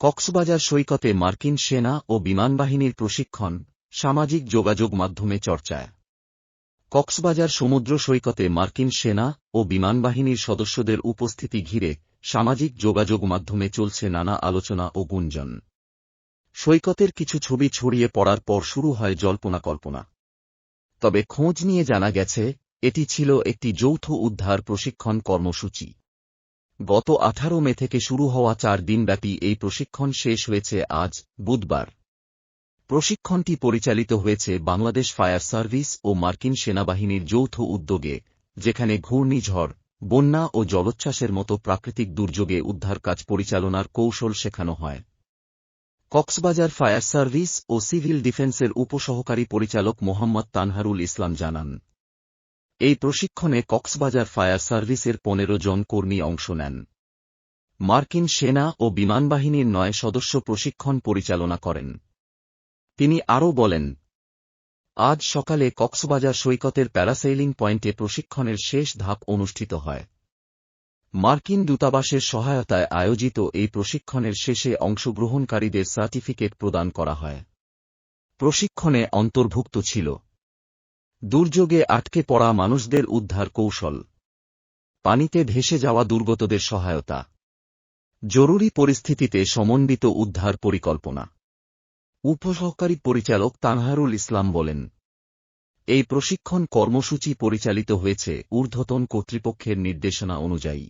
কক্সবাজার সৈকতে মার্কিন সেনা ও বিমানবাহিনীর প্রশিক্ষণ, সামাজিক যোগাযোগ মাধ্যমে চর্চায়। কক্সবাজার সমুদ্র সৈকতে মার্কিন সেনা ও বিমানবাহিনীর সদস্যদের উপস্থিতি ঘিরে সামাজিক যোগাযোগ মাধ্যমে চলছে নানা আলোচনা ও গুঞ্জন। সৈকতের কিছু ছবি ছড়িয়ে পড়ার পর শুরু হয় জল্পনা কল্পনা তবে খোঁজ নিয়ে জানা গেছে, এটি ছিল একটি যৌথ উদ্ধার প্রশিক্ষণ কর্মসূচি। গত আঠারো মে থেকে শুরু হওয়া চার দিনব্যাপী এই প্রশিক্ষণ শেষ হয়েছে আজ, বুধবার। প্রশিক্ষণটি পরিচালিত হয়েছে বাংলাদেশ ফায়ার সার্ভিস ও মার্কিন সেনাবাহিনীর যৌথ উদ্যোগে, যেখানে ঘূর্ণিঝড়, বন্যা ও জলোচ্ছ্বাসের মতো প্রাকৃতিক দুর্যোগে উদ্ধার কাজ পরিচালনার কৌশল শেখানো হয়। কক্সবাজার ফায়ার সার্ভিস ও সিভিল ডিফেন্সের উপসহকারী পরিচালক মোহাম্মদ তানহারুল ইসলাম জানান এই প্রশিক্ষণে কক্সবাজার ফায়ার সার্ভিসের পনেরো জন কর্মী অংশ নেন। মার্কিন সেনা ও বিমানবাহিনীর নয় সদস্য প্রশিক্ষণ পরিচালনা করেন। তিনি আরও বলেন, আজ সকালে কক্সবাজার সৈকতের প্যারাসেইলিং পয়েন্টে প্রশিক্ষণের শেষ ধাপ অনুষ্ঠিত হয়। মার্কিন দূতাবাসের সহায়তায় আয়োজিত এই প্রশিক্ষণের শেষে অংশগ্রহণকারীদের সার্টিফিকেট প্রদান করা হয়। প্রশিক্ষণে অন্তর্ভুক্ত ছিল। দুর্যোগে আটকে পড়া মানুষদের উদ্ধার কৌশল। পানিতে ভেসে যাওয়া দুর্গতদের সহায়তা। জরুরি পরিস্থিতিতে সমন্বিত উদ্ধার পরিকল্পনা। উপসহকারী পরিচালক তানহারুল ইসলাম বলেন, এই প্রশিক্ষণ কর্মসূচি পরিচালিত হয়েছে ঊর্ধ্বতন কর্তৃপক্ষের নির্দেশনা অনুযায়ী।